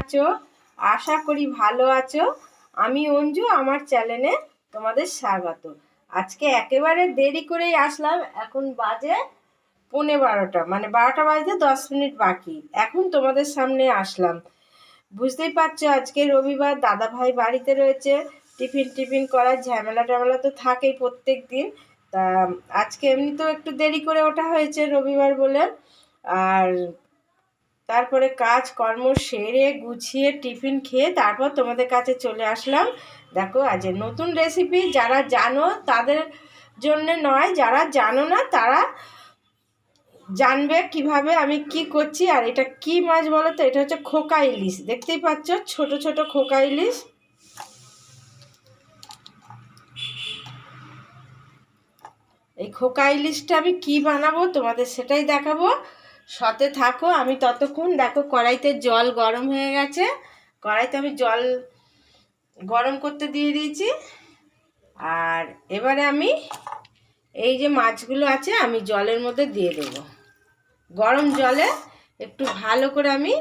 আছো? আশা করি ভালো আছো। আমি অঞ্জু, আমার চ্যানেলে তোমাদের স্বাগত। আজকে একেবারে দেরি করেই আসলাম। এখন বাজে পৌনে বারোটা মানে বারোটা বাজতে দশ মিনিট বাকি। এখন তোমাদের সামনে আসলাম। বুঝতেই পারছ, আজকে রবিবার দাদা ভাই বাড়িতে রয়েছে। টিফিন টিফিন করার ঝামেলা টামেলা তো থাকেই প্রত্যেক দিন তা আজকে এমনিতেও একটু দেরি করে ওঠা হয়েছে রবিবার বলে। আর তারপরে কাজ, কর্ম সেরে গুছিয়ে টিফিন খেয়ে তারপর তোমাদের কাছে চলে আসলাম। দেখো, আজ নতুন রেসিপি যারা জানো তাদের জন্য নয়, যারা জানো না তারা জানবে কীভাবে আমি কি করছি আর এটা কি মাছ বলো তো এটা হচ্ছে খোকা ইলিশ। দেখতেই পাচ্ছ, ছোট ছোট খোকা ইলিশ। এই খোকা ইলিশটা আমি কি বানাবো তোমাদের সেটাই দেখাবো। সতে থাকো, আমি ততক্ষণ দেখো কড়াইতে জল গরম হয়ে গেছে। কড়াইতে আমি জল গরম করতে দিয়ে দিয়েছি। আর এবারে আমি এই যে মাছগুলো আছে, আমি জলের মধ্যে দিয়ে দেবো। গরম জলে একটু ভালো করে আমি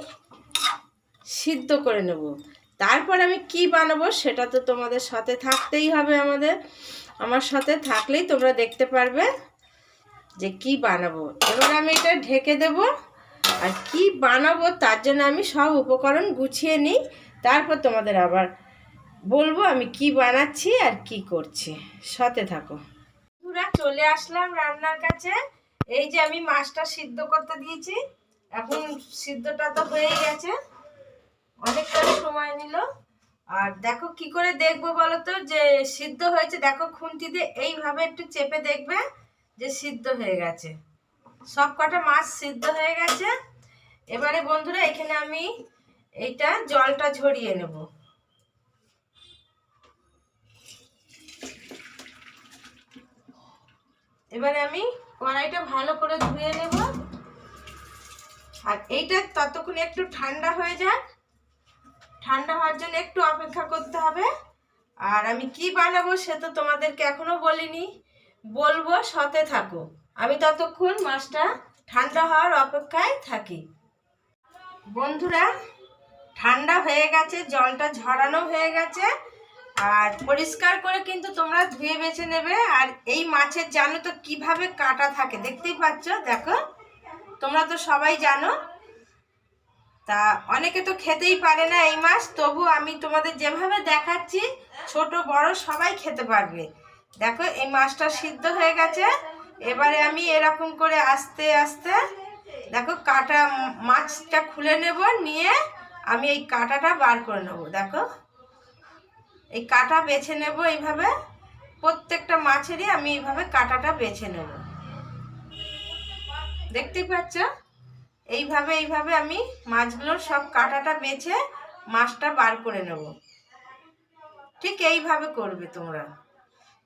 সিদ্ধ করে নেব। তারপর আমি কি বানাবো সেটা তো তোমাদের সাথে থাকতেই হবে আমাদের। আমার সাথে থাকলেই তোমরা দেখতে পারবে। যে কি বানাবো? এবার আমি এটা ঢেকে দেব। আর কি বানাবো তার জন্য আমি সব উপকরণ গুছিয়ে নিই। তারপর তোমাদের আবার বলব আমি কি বানাচ্ছি আর কি করছি। সাথে থাকো। পুরা চলে আসলাম রান্নার কাছে। এই যে আমি মাছটা সিদ্ধ করতে দিয়েছি। এখন সিদ্ধটা তো হয়ে গেছে। অনেকটা সময় নিল। আর দেখো কি করে দেখব বলো তো? যে সিদ্ধ হয়েছে, দেখো খুন্তি দিয়ে এইভাবে একটু চেপে দেখবে। যে সিদ্ধ হয়ে গেছে। সব কটা মাছ সিদ্ধ হয়ে গেছে। এবারে বন্ধুরা, এখানে আমি এইটা জলটা ঝরিয়ে নেব। এবারে আমি কড়াইটা ভালো করে ধুয়ে নেব। আর এইটা ততক্ষণ একটু ঠান্ডা হয়ে যাক। ঠান্ডা হওয়ার জন্য একটু অপেক্ষা করতে হবে। আর আমি কি বানাবো সে তো তোমাদেরকে এখনও বলিনি। বলব সতে থাকো। আমি ততক্ষণ মাছটা ঠান্ডা হওয়ার অপেক্ষায় থাকি। বন্ধুরা, ঠান্ডা হয়ে গেছে, জলটা ঝরানো হয়ে গেছে, আর পরিষ্কার করে কিন্তু তোমরা ধুয়ে বেছে নেবে। আর এই মাছের জানো তো কীভাবে কাটা থাকে, দেখতেই পাচ্ছ? দেখো, তোমরা তো সবাই জানো। তা অনেকে তো খেতেই পারে না এই মাছ, তবু আমি তোমাদের যেভাবে দেখাচ্ছি, ছোট বড় সবাই খেতে পারবে। দেখো, এই মাছটা সিদ্ধ হয়ে গেছে। এবারে আমি এরকম করে আস্তে আস্তে, দেখো, কাটা মাছটা খুলে নেব, নিয়ে আমি এই কাটাটা বার করে নেব, দেখো। এই কাটা বেছে নেব এইভাবে, প্রত্যেকটা মাছেরই আমি এইভাবে কাটাটা বেছে নেব। দেখতেই পাচ্ছ? এইভাবে এইভাবে আমি মাছগুলোর সব কাটাটা বেছে মাছটা বার করে নেব। ঠিক এইভাবে করবে তোমরা।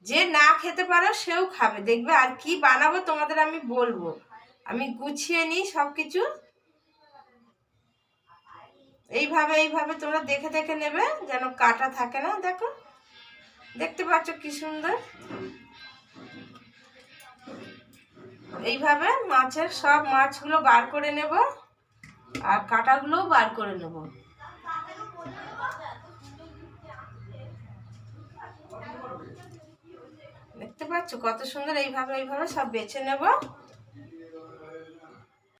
যে না খেতে পারো সেও খাবে। দেখবে আর কি বানাবো তোমাদের আমি বলব। আমি গুছিয়ে নিই সব কিছু এইভাবে এইভাবে তোমরা দেখে দেখে নেবে যেন কাটা থাকে না, দেখো। দেখতে পাচ্ছ কি সুন্দর? এইভাবে মাছের সব মাছগুলো বার করে নেব আর কাটাগুলোও বার করে নেব দেখতে পাচ্ছ? কত সুন্দর এইভাবে এইভাবে সব বেছে নেব।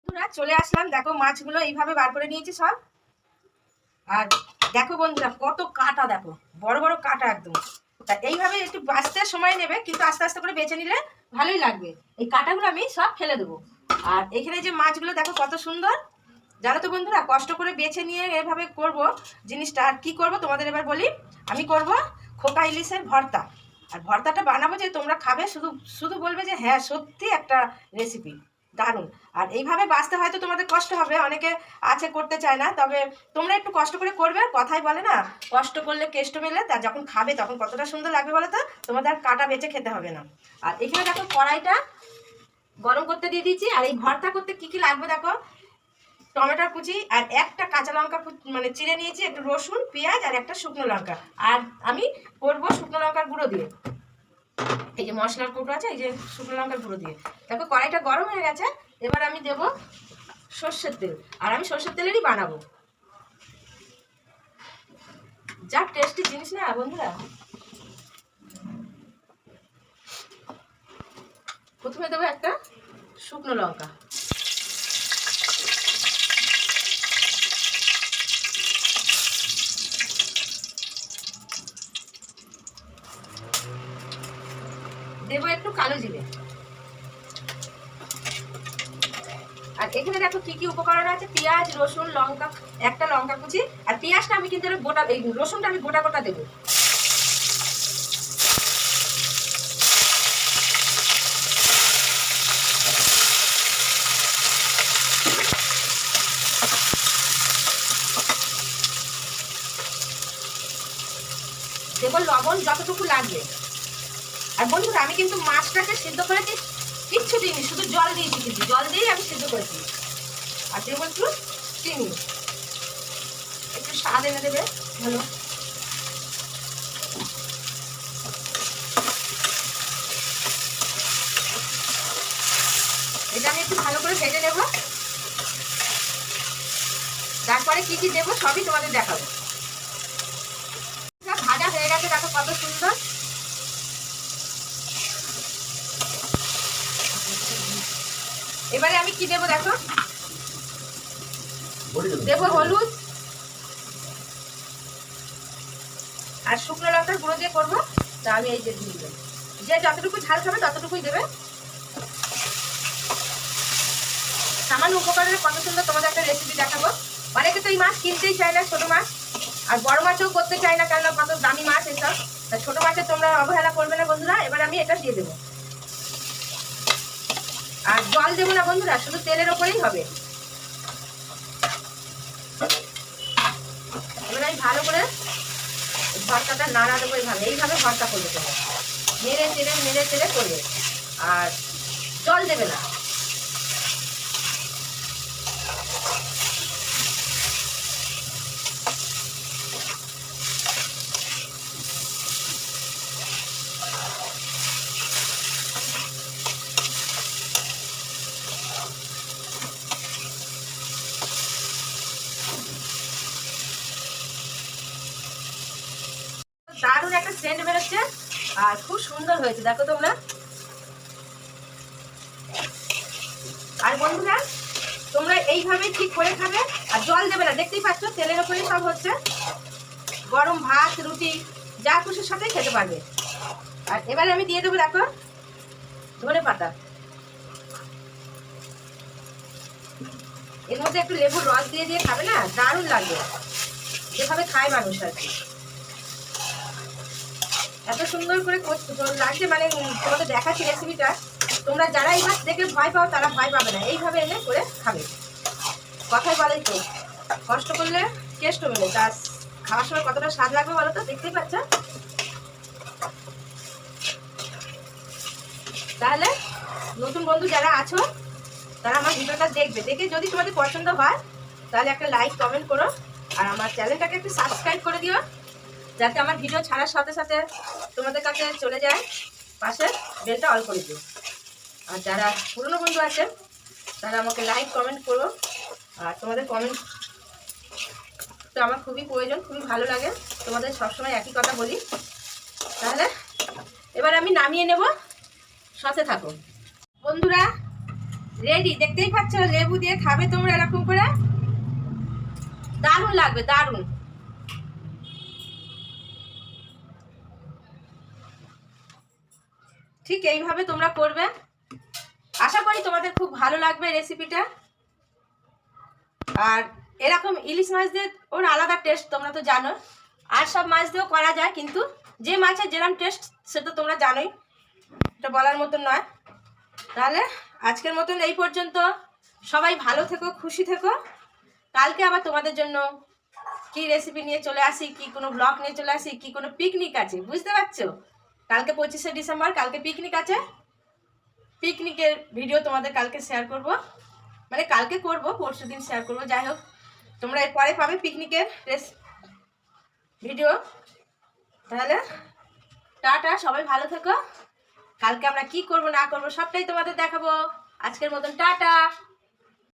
বন্ধুরা, চলে আসলাম। দেখো, মাছগুলো এইভাবে বার করে নিয়েছি সব। আর দেখো বন্ধুরা, কত কাটা দেখো। বড় বড় কাটা একদম। তা এইভাবে একটু বাঁচতে সময় নেবে, কিন্তু আস্তে আস্তে করে বেছে নিলে ভালোই লাগবে। এই কাটাগুলো আমি সব ফেলে দেবো। আর এখানে যে মাছগুলো, দেখো কত সুন্দর। জানো তো বন্ধুরা, কষ্ট করে বেছে নিয়ে এভাবে করব। জিনিসটা আর কী করব, তোমাদের এবার বলি। আমি করব খোকা ইলিশের ভর্তা। আর ভর্তাটা বানাবো যে তোমরা খাবে, শুধু শুধু বলবে যে হ্যাঁ সত্যি একটা রেসিপি দারুণ। আর এইভাবে বাঁচতে হয়তো তোমাদের কষ্ট হবে, অনেকে আছে করতে চায় না, তবে তোমরা একটু কষ্ট করে করবে, কথাই বলে না, কষ্ট করলে কেষ্ট মেলে, তা যখন খাবে তখন কতটা সুন্দর লাগবে বলো তো? তোমাদের কাটা বেঁচে খেতে হবে না। আর এখানে দেখো কড়াইটা গরম করতে দিয়ে দিয়েছি, আর এই ভর্তা করতে কি কি লাগবে দেখো? টমেটোর কুচি আর একটা কাঁচা লঙ্কা মানে চিড়ে নিয়েছি, একটু রসুন, পেঁয়াজ আর একটা শুকনো লঙ্কা। আর আমি করব শুকনো লঙ্কার গুঁড়ো দিয়ে। এই যে মশলার কৌটো আছে, এই যে শুকনো লঙ্কার গুঁড়ো দিয়ে। দেখো কড়াইটা গরম হয়ে গেছে, এবার আমি দেব সর্ষের তেল। আর আমি সর্ষের তেলেরই বানাবো। যা টেস্টি জিনিস না বন্ধুরা। প্রথমে দেবো একটা শুকনো লঙ্কা। দেবো একটু কালো জিরে। আর এখানে দেখো কি কি উপকরণ আছে? পেঁয়াজ, রসুন, লঙ্কা, একটা লঙ্কা কুচি। আর পেঁয়াজটা আমি কিন্তু গোটা, এই রসুনটা আমি গোটা গোটা দেবো। দেবো লবণ যতটুকু লাগবে। আর বন্ধুরা, আমি কিন্তু মাছটাকে সিদ্ধ করেছি কিচ্ছু দিইনি, শুধু জল দিয়েছি। কিন্তু জল দিয়েই আমি সিদ্ধ করেছি আর দেবো একটু চিনি। একটু স্বাদ এনে দেবে, ভালো। এটা আমি একটু ভালো করে ভেজে নেব। তারপরে কি কি দেবো সবই তোমাদের দেখাবো। ভাজা হয়ে গেছে, দেখো কত সুন্দর। এবারে আমি কি দেবো দেখো? দেবো। হলুদ আর শুকনো লঙ্কার গুঁড়ো দিয়ে করব। তা আমি এই যে দিয়ে দেবো। যে যতটুকু ঝাল খাবে ততটুকুই দেবে। সামান্য উপকরণে কত সুন্দর তোমাদের একটা রেসিপি দেখাবো। অনেকে তো এই মাছ কিনতেই চায় না ছোটো মাছ। আর বড় মাছও করতে চায় না কেন কত দামি মাছ এসব। তা ছোটো মাছের তোমরা অবহেলা করবে না বন্ধুরা। এবার আমি এটা দিয়ে দেবো। জল দেবো না বন্ধুরা, শুধু তেলের ওপরেই হবে। এবার আমি ভালো করে ভর্তাটা নাড়া দেবো এইভাবে এইভাবে ভর্তা করবে তোমরা নেড়ে চেড়ে নেড়ে চেড়ে করবে। আর জল দেবে না দারুণ একটা সেন্ট বেরোচ্ছে। আর খুব সুন্দর হয়েছে, দেখো তোমরা। আর বন্ধুরা, তোমরা এইভাবে ঠিক করে খাবে? আর জল দেবে না, দেখতেই পাচ্ছ, তেলের ওপরেই সব হচ্ছে। গরম ভাত, রুটি, যা খুশির সাথে খেতে পারবে। আর এবারে আমি দিয়ে দেবো, দেখো, ধনে পাতা। এর মধ্যে একটু লেবুর রস দিয়ে দিয়ে খাবে না? দারুণ লাগবে। যেভাবে খায় মানুষ আর কি। এত সুন্দর করে লাগছে মানে তোমাদের দেখাচ্ছি রেসিপিটা তোমরা যারা এই মাছ দেখে ভয় পাও, তারা ভয় পাবে না। এইভাবে এনে করে খাবে। কথাই বলে তো, কষ্ট করলে টেস্ট হবে তা খাওয়ার সময় কতটা স্বাদ লাগবে বলো তো? দেখতেই পাচ্ছ? তাহলে নতুন বন্ধু যারা আছো, তারা আমার ভিডিওটা দেখবে। দেখে যদি তোমাদের পছন্দ হয়, তাহলে একটা লাইক কমেন্ট করো। আর আমার চ্যানেলটাকে একটু সাবস্ক্রাইব করে দিও। যাতে আমার ভিডিও ছাড়ার সাথে সাথে তোমাদের কাছে চলে যায়, পাশে বেলটা অল করে দিও। আর যারা পুরনো বন্ধু আছে, তারা আমাকে লাইক কমেন্ট করো। আর তোমাদের কমেন্ট তো আমার খুবই প্রয়োজন, খুবই ভালো লাগে। তোমাদের সবসময় একই কথা বলি। তাহলে এবার আমি নামিয়ে নেব। সাথে থাকো। বন্ধুরা রেডি দেখতেই পাচ্ছ, লেবু দিয়ে খাবে তোমরা এরকম করে? দারুণ লাগবে, দারুণ। ঠিক এইভাবে তোমরা করবে। আশা করি তোমাদের খুব ভালো লাগবে রেসিপিটা আর এরকম ইলিশ মাছ দিয়ে ওর আলাদা টেস্ট তোমরা তো জানো। আর সব মাছ দিয়েও করা যায়, কিন্তু যে মাছের যেরকম টেস্ট সেটা তোমরা জানোই। এটা বলার মতন নয়। তাহলে আজকের মতন এই পর্যন্ত। সবাই ভালো থেকো, খুশি থেকো। কালকে আবার তোমাদের জন্য কি রেসিপি নিয়ে চলে আসি, কি কোনো ব্লগ নিয়ে চলে আসি, কি কোনো পিকনিক আছে, বুঝতে পারছ? কালকে পঁচিশে ডিসেম্বর, কালকে পিকনিক আছে। পিকনিকের ভিডিও তোমাদের কালকে শেয়ার করব। মানে কালকে করব, পরশু দিন শেয়ার করব। যাই হোক, তোমরা এরপরে পাবে পিকনিকের রেস ভিডিও তাহলে টাটা, সবাই ভালো থেকো। কালকে আমরা কি করব, না করব, সবটাই তোমাদের দেখাবো। আজকের মতন টাটা।